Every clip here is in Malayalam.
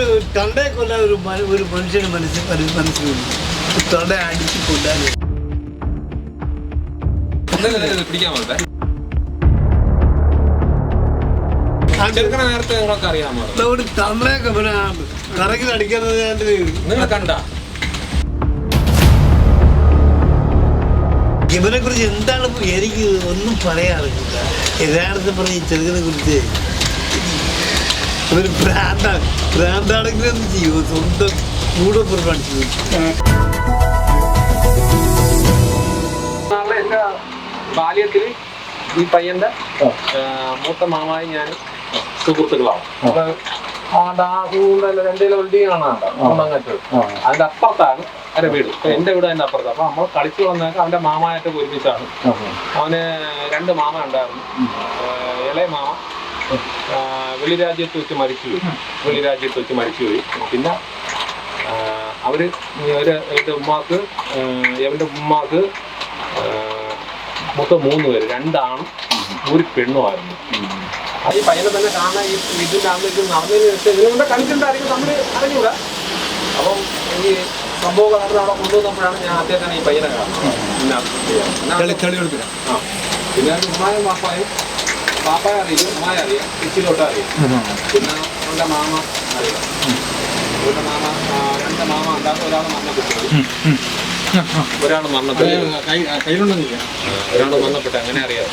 ഒരു തൊണ്ടയെ കൊല്ലാൻ ഒരു ഒരു മനുഷ്യന് മനസ്സിൽ മനസ്സിലുണ്ട്. തൊണ്ട അടിച്ച് കൊല്ലാൻ. എന്തെങ്കിലും ഇത് പിടിക്കാൻ വന്നേ ചെറുക്കനെ നേരത്തെ നിങ്ങൾക്ക് അറിയാമോ? ഒരു തൊണ്ടയൊക്കെ പിന്നെ കറക്കിൽ അടിക്കുന്നത് ഞാൻ നിങ്ങൾ കണ്ട? ഇവനെ കുറിച്ച് എന്താണ് എനിക്ക് ഒന്നും പറയാറില്ല. യഥാർത്ഥം പറഞ്ഞ ചെറുക്കനെ കുറിച്ച് ഒരു ബ്രാൻഡാണ് ബ്രാൻഡാണെങ്കിലും എന്ത് ചെയ്യുമോ സ്വന്തം കൂടെ പുറപ്പെടുത്തു നാളെ ബാല്യത്തിൽ ഈ പയ്യന്റെ മൂത്ത മാമായി ഞാൻ സുഹൃത്തുക്കളാണ്. അപ്പൊ ആ ഡാഹൂടെ രണ്ടിലെ ബിൽഡിംഗ് ആണ് അങ്ങനത്തെ അതിന്റെ അപ്പുറത്താണ് അവരുടെ വീട്. എന്റെ വീട് അതിന്റെ അപ്പുറത്ത് അപ്പൊ നമ്മൾ കളിച്ചു വന്നേക്ക് അവന്റെ മാമായിട്ട് ഒരുമിച്ചാണ്. അവന് രണ്ട് മാമ ഉണ്ടായിരുന്നു. ഇളയ മാമ. വെളിരാജ്യത്ത് വെച്ച് മരിച്ചുപോയി. വെളിരാജ്യത്ത് വെച്ച് മരിച്ചുപോയി. പിന്നെ അവർ അവർ ഒരു എന്റെ ഉമ്മാക്ക് എന്റെ ഉമ്മാക്ക് മൊത്തം മൂന്ന് പേര്. രണ്ടാണ് ഒരു പെണ്ണുമായിരുന്നു അത് ഈ പയ്യനെ തന്നെ കാണാൻ ഈ ഇതിന്റെ അന്ന് ഇത് നടന്നതിന് ശേഷം ഇതിനുകൊണ്ട് കളിച്ചിട്ടായിരിക്കും നമ്മൾ അറിഞ്ഞൂടാ. അപ്പം ഈ സംഭവം കാരണം അവിടെ കൊണ്ടുവന്നപ്പോഴാണ് ഞാൻ അദ്ദേഹത്തിന് ഈ പയ്യനെ കാണുന്നത്. പിന്നെ. ആ. പിന്നെ ഉമ്മായും പാപ്പായും പാപ്പായ അറിയും ഉമ്മായ അറിയാം ഇച്ചിലോട്ട് അറിയാം. പിന്നെ അവന്റെ മാമ അറിയാം. അവന്റെ മാമ ആ, രണ്ട് മാമ ഉണ്ടാകും ഒരാൾ മരണപ്പെട്ടു. ഒരാൾ മരണപ്പെട്ടു. ഒരാൾ മരണപ്പെട്ടു അങ്ങനെ അറിയാം.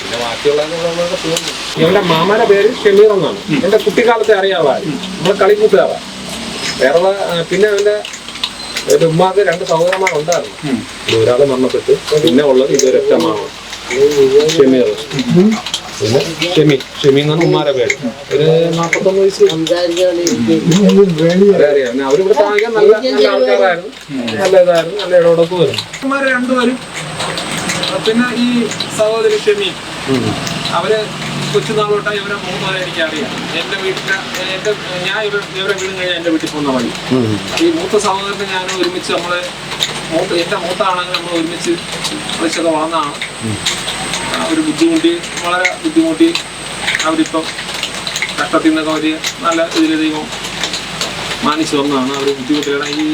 പിന്നെ ബാക്കിയുള്ളവരുടെ തോന്നുന്നു ഇവന്റെ മാമയുടെ പേര് ഷമീർ എന്നാണ്. എന്റെ കുട്ടിക്കാലത്തെ അറിയാവാ നമ്മളെ കളിക്കൂട്ടുകാരാ വേറെ പിന്നെ അവന്റെ ഉമ്മാക്ക് രണ്ട് സഹോദരന്മാരുണ്ടായിരുന്നു ഒരാൾ ഒരാൾ മരണപ്പെട്ടു പിന്നെ ഉള്ളത് ഇതൊരൊറ്റ മാമ. ഷമീർ. പിന്നെ ഷെമി ഷെമി എന്നാണ് ഉമ്മാരെ പേര്. ഒരു നാപ്പത്തൊന്ന് വയസ്സ് അറിയാം പിന്നെ അവരിവിടെ താമസിക്കാൻ നല്ല നല്ല ആൾക്കാരായിരുന്നു. നല്ല ഇതായിരുന്നു നല്ല ഇടപെടക്കുമായിരുന്നു ഉമ്മാര് രണ്ടുപേരും പിന്നെ ഈ സഹോദരി ഷെമി. അവർ കൊച്ചുനാളോട്ടായി ഇവരെ മൂന്നുപേരെ എനിക്ക് അറിയാം എന്റെ വീട്ടിലെ എന്റെ ഞാൻ ഇവരെ ഇവരെ വീട് കഴിഞ്ഞാൽ എന്റെ വീട്ടിൽ പോകുന്ന വഴി. ഈ മൂത്ത സഹോദരനെ ഞാൻ ഒരുമിച്ച് നമ്മൾ മൂത്ത എന്റെ മൂത്താണെങ്കിൽ നമ്മൾ ഒരുമിച്ച് വിളിച്ചത് വളർന്നതാണ്. അവർ ബുദ്ധിമുട്ടി വളരെ ബുദ്ധിമുട്ടി അവരിപ്പം കഷ്ടത്തിൽ നിന്നൊക്കെ അവർ നല്ല ഇതിൽ ദൈവം മാനിച്ചു വന്നതാണ് അവർ ബുദ്ധിമുട്ടിയാണ് ഈ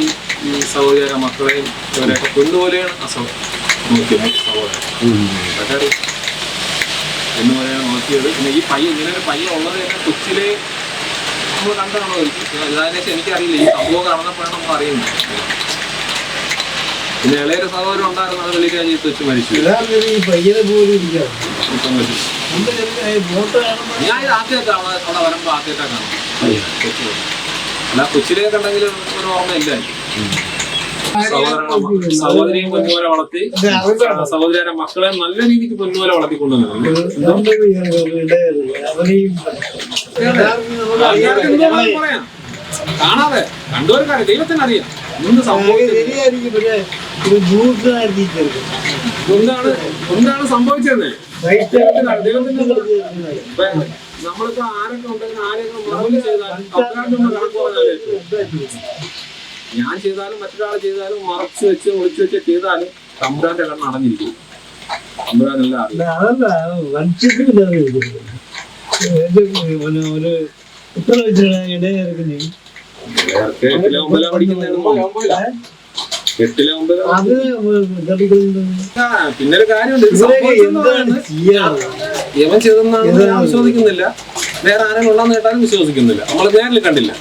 ഈ സഹോദര മക്കളെയും ഇവരെയൊക്കെ കൊണ്ടുപോലെയാണ് ആ സഹോദരൻ എന്നുപോലെയാണ് നോക്കിയത് പിന്നെ ഈ പയ്യ ഇങ്ങനെ ഒരു പയ്യ ഉള്ളത് തന്നെ കൊച്ചിലെ നമ്മൾ കണ്ടതാണോ എനിക്കറിയില്ല ഈ സംഭവം കാണുന്നപ്പോഴാണ് നമ്മൾ അറിയുന്നത് പിന്നെ ഇളയൊരു സഹോദരൻ ഉണ്ടായിരുന്നു അത് വെളിരാജ്യത്ത് വെച്ച് മരിച്ചു. ഞാൻ ഇത് ആദ്യമായിട്ടാണ് അവിടെ വരുമ്പോൾ ആദ്യമായിട്ടാണ് അല്ല കൊച്ചിലെ കണ്ടെങ്കിൽ ഒരു ഓർമ്മയില്ല. സഹോദരിയും പൊന്നുപോലെ വളർത്തി സഹോദരിയുടെ മക്കളെ നല്ല രീതിക്ക് പൊന്നുപോലെ വളർത്തിക്കൊണ്ടുവന്നു. കാണാതെ കണ്ടുവർക്കറിയാം ദൈവത്തിന് അറിയാം. എന്ത് സംഭവിച്ചത് എന്താണ് എന്താണ് സംഭവിച്ചത്? നമ്മളിപ്പോ ആരൊക്കെ ഉണ്ടെങ്കിൽ ആരെയൊക്കെ ചെയ്താലും ഞാൻ ചെയ്താലും മറ്റൊരാൾ ചെയ്താലും മറച്ചു വെച്ച് ഒളിച്ചു വെച്ച് ചെയ്താലും തമ്പുരാന്റെ കണ്ണ് അടഞ്ഞിരിക്കും. തമ്പുരാനല്ല ഒരു ഇടയായിരിക്കുന്നത് നേരത്തെ എട്ടിലെ ഒമ്പതിലാ പഠിക്കുന്നതാണ് എട്ടിലെ ഒമ്പതിലാ ആ, പിന്നെ ഒരു കാര്യമുണ്ട്. ഇത് ചെയ്യാറ്? യവൻ ചെയ്തെന്നാണ് ഞാൻ വിശ്വസിക്കുന്നില്ല. വേറെ ആരെങ്കിലും ഉണ്ടെന്ന് കേട്ടാലും വിശ്വസിക്കുന്നില്ല. നമ്മൾ നേരിൽ കണ്ടില്ല.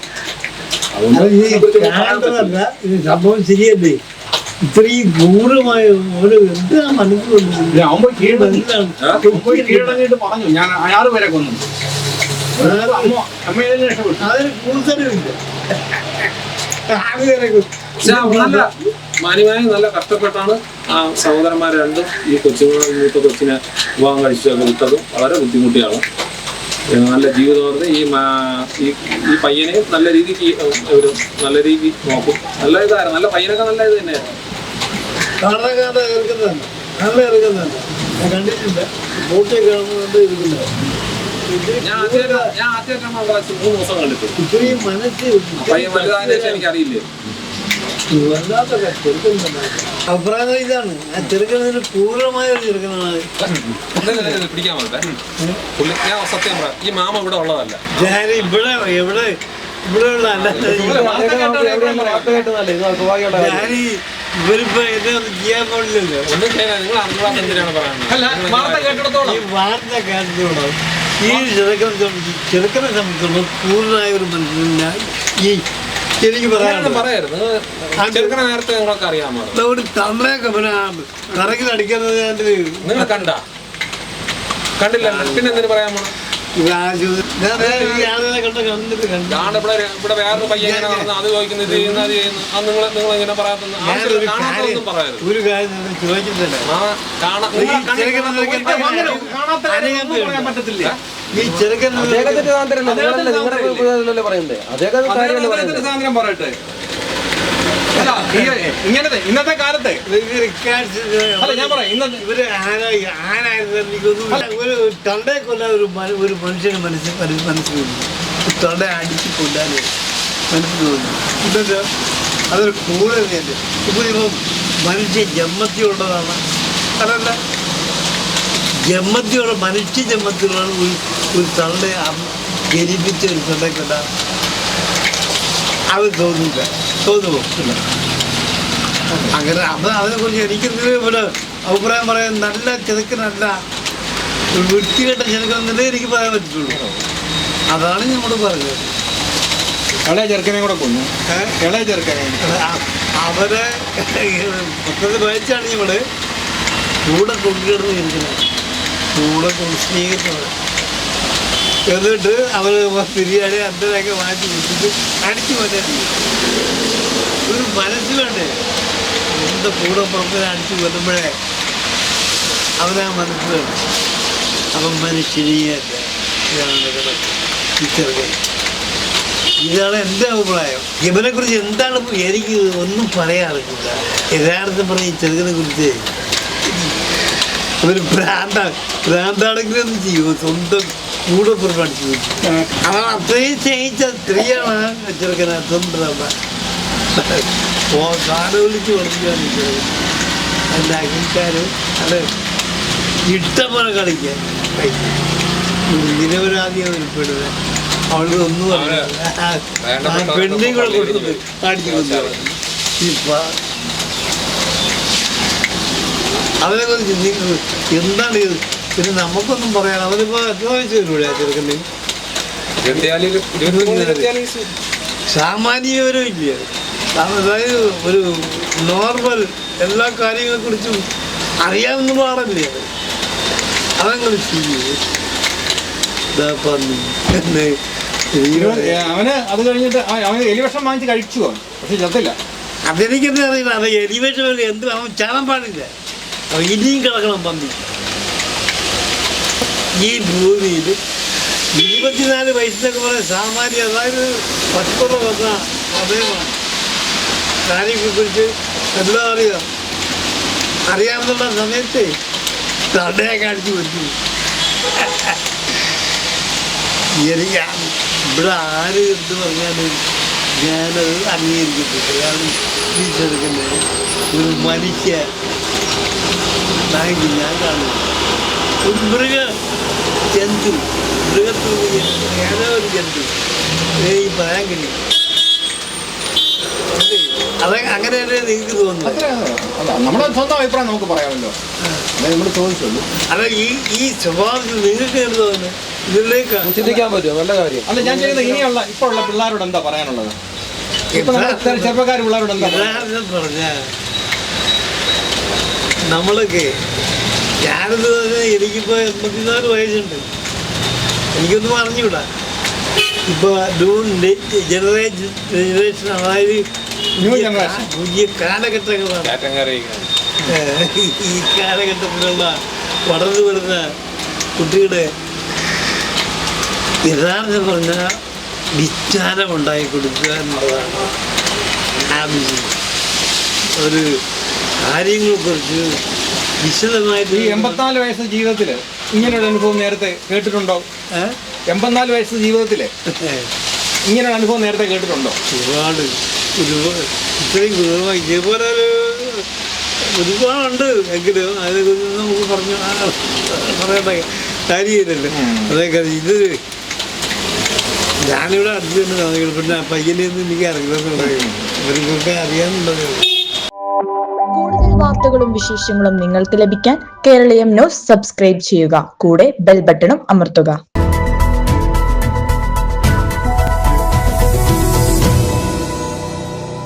അതുകൊണ്ട് അത് ഈ ഇതിനെക്കുറിച്ച് പറയാൻ കാണുന്നതല്ല ഇത് സംഭവം ശരിയല്ലേ? ഇത്രയും ക്രൂരമായ ഒരു എന്താ മനസ്സിലുണ്ട് അവൻ പോയി കീഴടങ്ങി. ആ? പോയി കീഴടങ്ങിയിട്ട് പറഞ്ഞു. ഞാൻ ആറ് പേരെ കൊന്നു. മാന്യമായി നല്ല കഷ്ടപ്പെട്ടാണ് ആ സഹോദരന്മാർ രണ്ടും ഈ കൊച്ചുങ്ങളെ മൂത്ത കൊച്ചിനെ വിവാഹം കഴിച്ചൊക്കെ വിട്ടതും വളരെ ബുദ്ധിമുട്ടിയാണ്. നല്ല ജീവിതം ഈ ഈ പയ്യനെ നല്ല രീതിക്ക് ഒരു നല്ല രീതി നോക്കും. നല്ല ഇതായിരുന്നു. നല്ല പയ്യനൊക്കെ നല്ല ഇത് തന്നെയായിരുന്നു. കാണാൻ കാണാൻ ഇറക്കുന്നതാണ് നല്ല ഇറക്കുന്നതാണ് കണ്ടിട്ടുണ്ട്. ഫോട്ടോ കാണുന്നത് ഇരിക്കുന്നത് ഇത്രയും മനസ്സ് എനിക്കറിയില്ലേ? വല്ലാത്ത ചെറുക്കൻ അഭിപ്രായം ഇതാണ്? ആ ചെറുക്കനതിന് പൂർണമായ ഒരു ചെറുക്കനാണ്. പിടിക്കാൻ ഞാൻ സത്യം പറയാം ഈ മാമ ഇവിടെ ഉള്ളതല്ല. ഞാൻ ഇവിടെ എവിടെ ഇവിടെ ഉള്ളതല്ല ഞാൻ ഇവരിപ്പോ എന്നെ ഒന്നും ചെയ്യാൻ പാടില്ലല്ലോ. ഒന്നും ചെയ്യാൻ നിങ്ങൾ അല്ല പറയുന്നത് വാർത്ത കേട്ടിടത്തോളം. ഈ വാർത്ത കാര്യത്തോളം ഈ ചെറുക്കനെ സംബന്ധിച്ച് ചെറുക്കനെ സംബന്ധിച്ചിടത്തോളം പൂർണമായ ഒരു മനുഷ്യൻ ഈ എനിക്ക് പറയാനുള്ളത് പറയരുത് ചെറുക്കനെ നേരത്തെ അറിയാമോ? ഒരു പിന്നെ ഞാൻ നിങ്ങൾ കണ്ട? കണ്ടില്ല. പിന്നെ എന്തിനു പറയാൻ ഇവിടെ വേറൊരു നടന്ന് അത് ചോദിക്കുന്നു ഇത് ചെയ്യുന്നു അത് ചെയ്യുന്നു. അത് നിങ്ങൾ നിങ്ങൾ ഇങ്ങനെ പറയാത്തൊന്നും ഞാനൊരു കാണാത്തൊന്നും പറയരുത്. ഒരു കാര്യം ചോദിക്കുന്നില്ല കാണാത്ത പറ്റത്തില്ല. ഈ ചെറുക്കൻ അദ്ദേഹത്തിന്റെ പറയണ്ടേ അദ്ദേഹത്തിന് പറയുന്നത്? പറയട്ടെ. ഇങ്ങനത്തെ ഇന്നത്തെ കാലത്ത് അല്ല ഞാൻ പറയാം ഇന്നത്തെ ഇവർ ഒരു തണ്ടയെ കൊല്ലാൻ ഒരു ഒരു മനുഷ്യന് മനസ്സിൽ മനസ്സിൽ തൊണ്ട അടിച്ച് കൊല്ലാൻ മനസ്സിൽ തോന്നുന്നു അതൊരു കൂടുതൽ ഇപ്പൊ ഇപ്പം മനുഷ്യ ജന്മത്തിലുള്ളതാണ് അതല്ല ജന്മത്തിലുള്ള മനുഷ്യ ജന്മത്തിലുള്ള ഒരു ഒരു തള്ളെ ജനിപ്പിച്ച ഒരു കൊല്ലാൻ അത് തോന്നില്ല തോന്നുമോ ഇല്ല. അങ്ങനെ അത് അതിനെക്കുറിച്ച് എനിക്കെന്തെങ്കിലും ഇവിടെ അഭിപ്രായം പറയാൻ നല്ല ചെറുക്കനല്ല വൃത്തികെട്ട ചെറുക്കനെന്നല്ലേ എനിക്ക് പറയാൻ പറ്റുള്ളൂ അതാണ് ഞമ്മൾ പറഞ്ഞത്. ഇളയ ചെറുക്കനെ കൂടെ കൊന്നു? ഇളയ ചെറുക്കനെ. അവരെ പത്തത് വയസ്സാണ് ഞങ്ങൾ കൂടെ കൊണ്ടുകിടന്ന് ഇരിക്കുന്നത് കൂടെ കൊണ്ട് സ്നേഹിക്കുന്നത് എന്നിട്ട് അവർ ബിരിയാണി അന്തരൊക്കെ മാറ്റി വിട്ടിട്ട് അടിച്ചു മാറ്റാൻ ഒരു മനസ്സ് വേണ്ടേ എന്താ കൂടെ പുറത്ത് അടിച്ചു കൊല്ലുമ്പോഴേ അവരാ മനസ്സ് വേണം അവൻ മനുഷ്യനീയല്ല ഇതാണ് ചെറുക്കൻ ഇതാണ് എന്റെ അഭിപ്രായം. ഇവനെ കുറിച്ച് എന്താണ് എനിക്ക് ഒന്നും പറയാറില്ല. യഥാർത്ഥം പറഞ്ഞ ഈ ചെറുക്കനെ കുറിച്ച് ഒരു ഭ്രാന്താണ്. ഭ്രാന്താണെങ്കിലും എന്ത് ചെയ്യുമോ സ്വന്തം കൂടെ വിട്ടു അവൻ അത്രയും ചെയ്യിച്ച സ്ത്രീയാണ് ചെറുക്കനെ സ്വന്തം ഓ കാട് വിളിച്ച് വളർത്തിയാണ് ചെറുക്കൻ അതിന്റെ അഹങ്കാരം അത് ഇഷ്ടം പോലെ കളിക്കാൻ. നിരപരാധിയാണ് ഉൾപ്പെടുന്നത് അവൾക്ക് ഒന്നും അറിയില്ല. ആ, ആ പെണ്ണിനെ കൂടെ അടിച്ചു കൊന്നു ഇപ്പൊ കുറിച്ച് ചിന്തിക്കുന്നത് എന്താണ് ഇത്? പിന്നെ നമുക്കൊന്നും പറയാൻ അവരിപ്പോ വയസ്സ് വരൂടെ ചെറുക്കന്റെ സാമാന്യവരും ഇല്ല അതായത് ഒരു നോർമൽ എല്ലാ കാര്യങ്ങളെ കുറിച്ചും അറിയാവുന്ന പാടല്ലേ അത്? അതങ്ങനെ അവന് അത് കഴിഞ്ഞിട്ട് അവന് എലിവേഷം വാങ്ങിച്ച് കഴിച്ചു അവൻ. പക്ഷെ ചത്തില്ല. അതെനിക്കെന്താ അറിയില്ല. അത് എലിവേഷൻ എന്ത് അവൻ ചാടാൻ പാടില്ല. അവൻ ഇനിയും കിടക്കണം പന്നി. ഈ ഭൂമിയിൽ ഇരുപത്തിനാല് വയസ്സിലൊക്കെ പറയാൻ സാമാന്യ അതായത് പക്വത വന്ന സമയമാണ് കാര്യങ്ങളെക്കുറിച്ച് എല്ലാം അറിയാം. അറിയാമെന്നുള്ള സമയത്ത് തടയെ കാണിച്ചു ആ- ഇവിടെ ആര് എന്ത് പറഞ്ഞാലും ഞാനത് അംഗീകരിക്കുന്നു അയാൾ ചെറുക്കന്റെ ഒരു മനുഷ്യ. നായി ഞാൻ കാണുന്നു. ഒരു മൃഗ ജന്തു. മൃഗത്തിൽ ഏതോ ഒരു ജന്തു. ഈ പറയാൻ കഴിയും? അത് അങ്ങനെ നിങ്ങൾക്ക് അല്ല നമ്മുടെ സ്വന്തം അഭിപ്രായം നമുക്ക് പറയാമല്ലോ. അതെ നമ്മൾ ചോദിച്ചുള്ളൂ. അല്ല ഈ ഈ സ്വഭാവത്തിൽ നിങ്ങൾക്ക് എന്ത് തോന്നുന്നു? ഇതിലേക്ക് ചിന്തിക്കാൻ പറ്റുമോ? നല്ല കാര്യം. അല്ല ഞാൻ ചെയ്യുന്നത് ഇനിയുള്ള ഇപ്പോൾ ഉള്ള പിള്ളേരോട് എന്താ പറയാനുള്ളത്? ഇപ്പൊ ചെറുപ്പക്കാർ പിള്ളേരോട് എന്താ പറഞ്ഞ നമ്മളൊക്കെ ഞാനിത് പറഞ്ഞാൽ എനിക്കിപ്പോ എൺപത്തിനാല് വയസ്സുണ്ട്. എനിക്കൊന്നും അറിഞ്ഞൂടാ ഇപ്പൊ ജനറേഷൻ ജനറേഷൻ അതായത് Generation. കാ- പുതിയ കാലഘട്ടങ്ങളാണ് ഈ കാലഘട്ടത്തിലുള്ള വളർന്നു വരുന്ന കുട്ടിയുടെ യഥാർത്ഥം പറഞ്ഞ വിജ്ഞാനം ഉണ്ടായി കൊടുക്കുക എന്നുള്ളതാണ് ഒരു കാര്യങ്ങളെക്കുറിച്ച് വിശദമായിട്ട് ഈ എൺപത്തിനാല് വയസ്സ് ജീവിതത്തിൽ ഇങ്ങനൊരു അനുഭവം നേരത്തെ കേട്ടിട്ടുണ്ടോ? എൺപത്തിനാല് വയസ്സ് ജീവിതത്തിൽ ഇങ്ങനൊരു അനുഭവം നേരത്തെ കേട്ടിട്ടുണ്ടോ? ഒരുപാട്. ഒരുപാട് ഇത്രയും ഗുരുവായി ഇതേപോലെ ഒരു ഒരുപാടുണ്ട് എങ്കിലും അതിനെക്കുറിച്ച് നമുക്ക് പറഞ്ഞു പറയേണ്ട കാര്യമില്ലല്ലോ. ഉം. അതൊക്കെ ഇത് ഞാനിവിടെ അടുത്ത് തന്നെ താമസിക്കണം പിന്നെ ആ പയ്യനെ ഒന്നും എനിക്ക് അറിയില്ലെന്നുള്ളത് ഇവർക്കൊക്കെ അറിയാന്നുള്ളത് കൂടുതൽ വാർത്തകളും വിശേഷങ്ങളും നിങ്ങൾക്ക് ലഭിക്കാൻ കേരളീയം ന്യൂസ് സബ്സ്ക്രൈബ് ചെയ്യുക. കൂടെ ബെൽ ബട്ടണും അമർത്തുക.